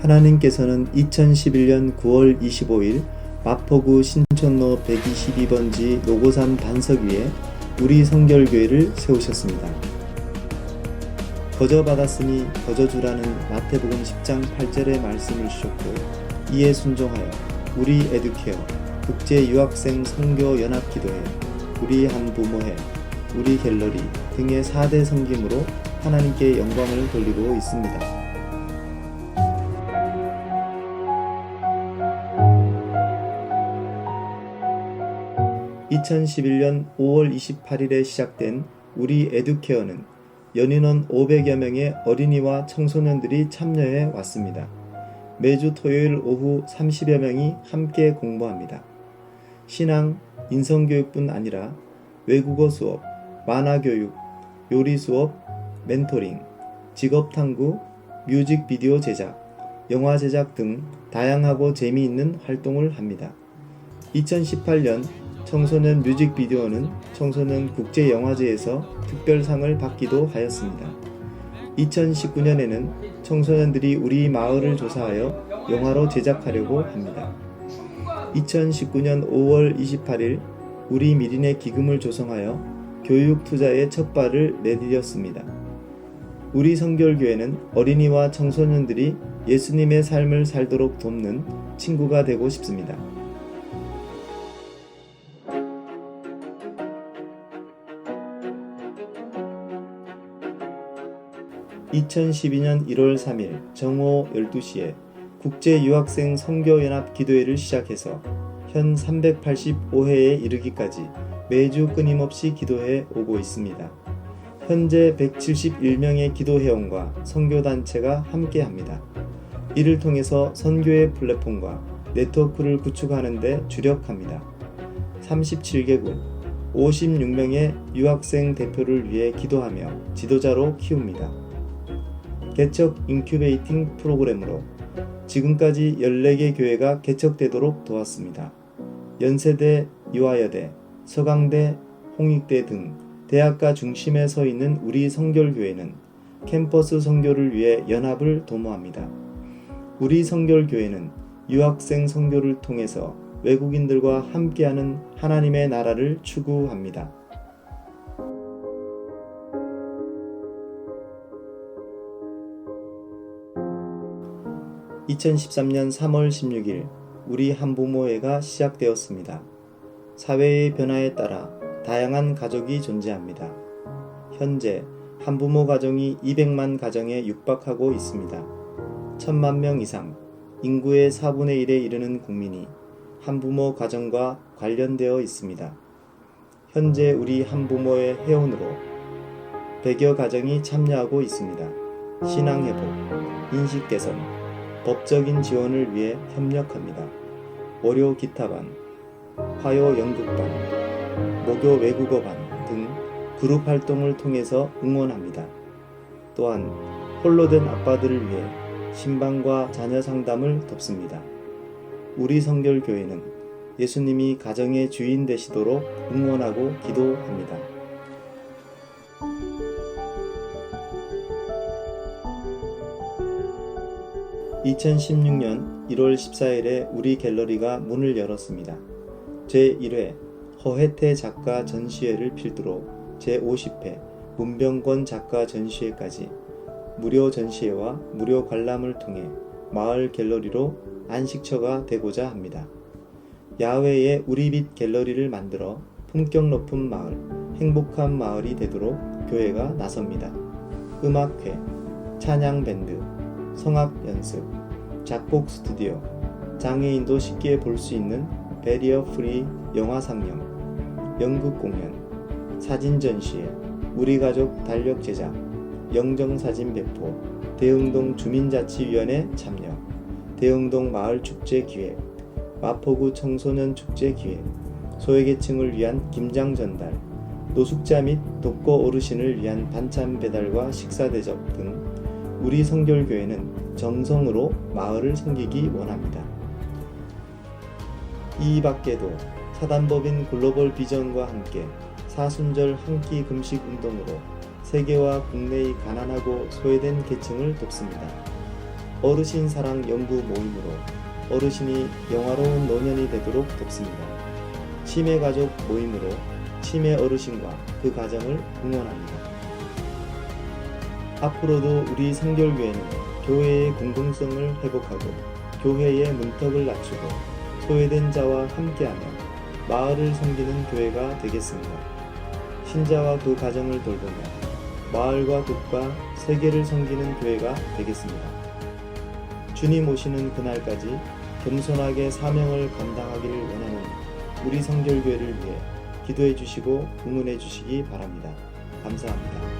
하나님께서는 2011년 9월 25일 마포구 신촌로 122번지 노고산 반석 위에 우리 성결교회를 세우셨습니다. 거저 받았으니 거저 주라는 마태복음 10장 8절의 말씀을 주셨고 이에 순종하여 우리 에듀케어 국제 유학생 선교 연합 기도회 우리 한부모회 우리 갤러리 등의 4대 성김으로 하나님께 영광을 돌리고 있습니다. 2011년 5월 28일에 시작된 우리 에듀케어는 연인원 500여 명의 어린이와 청소년들이 참여해 왔습니다. 매주 토요일 오후 30여 명이 함께 공부합니다. 신앙, 인성교육뿐 아니라 외국어 수업, 만화교육, 요리 수업, 멘토링, 직업탐구, 뮤직비디오 제작, 영화 제작 등 다양하고 재미있는 활동을 합니다. 2018년 청소년 뮤직비디오는 청소년 국제영화제에서 특별상을 받기도 하였습니다. 2019년에는 청소년들이 우리 마을을 조사하여 영화로 제작하려고 합니다. 2019년 5월 28일 우리 미린의 기금을 조성하여 교육 투자의 첫 발을 내디뎠습니다. 우리 성결교회는 어린이와 청소년들이 예수님의 삶을 살도록 돕는 친구가 되고 싶습니다. 2012년 1월 3일 정오 12시에 국제 유학생 선교연합 기도회를 시작해서 현 385회에 이르기까지 매주 끊임없이 기도해 오고 있습니다. 현재 171명의 기도회원과 선교단체가 함께합니다. 이를 통해서 선교의 플랫폼과 네트워크를 구축하는 데 주력합니다. 37개국 56명의 유학생 대표를 위해 기도하며 지도자로 키웁니다. 개척 인큐베이팅 프로그램으로 지금까지 14개 교회가 개척되도록 도왔습니다. 연세대, 유아여대, 서강대, 홍익대 등 대학가 중심에 서 있는 우리 성결교회는 캠퍼스 성교를 위해 연합을 도모합니다. 우리 성결교회는 유학생 성교를 통해서 외국인들과 함께하는 하나님의 나라를 추구합니다. 2013년 3월 16일 우리 한부모회가 시작되었습니다. 사회의 변화에 따라 다양한 가족이 존재합니다. 현재 한부모 가정이 200만 가정에 육박하고 있습니다. 천만 명 이상, 인구의 4분의 1에 이르는 국민이 한부모 가정과 관련되어 있습니다. 현재 우리 한부모의 회원으로 100여 가정이 참여하고 있습니다. 신앙회복, 인식 개선, 법적인 지원을 위해 협력합니다. 월요 기타반, 화요 연극반, 목요 외국어반 등 그룹 활동을 통해서 응원합니다. 또한 홀로 된 아빠들을 위해 신방과 자녀 상담을 돕습니다. 우리 성결교회는 예수님이 가정의 주인 되시도록 응원하고 기도합니다. 2016년 1월 14일에 우리 갤러리가 문을 열었습니다. 제1회 허혜태 작가 전시회를 필두로 제50회 문병권 작가 전시회까지 무료 전시회와 무료 관람을 통해 마을 갤러리로 안식처가 되고자 합니다. 야외에 우리빛 갤러리를 만들어 품격 높은 마을, 행복한 마을이 되도록 교회가 나섭니다. 음악회, 찬양 밴드, 성악 연습, 작곡 스튜디오, 장애인도 쉽게 볼 수 있는 베리어 프리 영화 상영, 연극 공연, 사진 전시회, 우리 가족 달력 제작, 영정 사진 배포, 대흥동 주민자치위원회 참여, 대흥동 마을 축제 기획, 마포구 청소년 축제 기획, 소외계층을 위한 김장 전달, 노숙자 및 독거 어르신을 위한 반찬 배달과 식사 대접 등 우리 성결교회는 정성으로 마을을 섬기기 원합니다. 이 밖에도 사단법인 글로벌 비전과 함께 사순절 한 끼 금식 운동으로 세계와 국내의 가난하고 소외된 계층을 돕습니다. 어르신 사랑 연구 모임으로 어르신이 영화로운 노년이 되도록 돕습니다. 치매 가족 모임으로 치매 어르신과 그 가정을 응원합니다. 앞으로도 우리 성결교회는 교회의 공동성을 회복하고 교회의 문턱을 낮추고 소외된 자와 함께하며 마을을 섬기는 교회가 되겠습니다. 신자와 그 가정을 돌보며 마을과 국가, 세계를 섬기는 교회가 되겠습니다. 주님 오시는 그날까지 겸손하게 사명을 감당하기를 원하는 우리 성결교회를 위해 기도해 주시고 응원해 주시기 바랍니다. 감사합니다.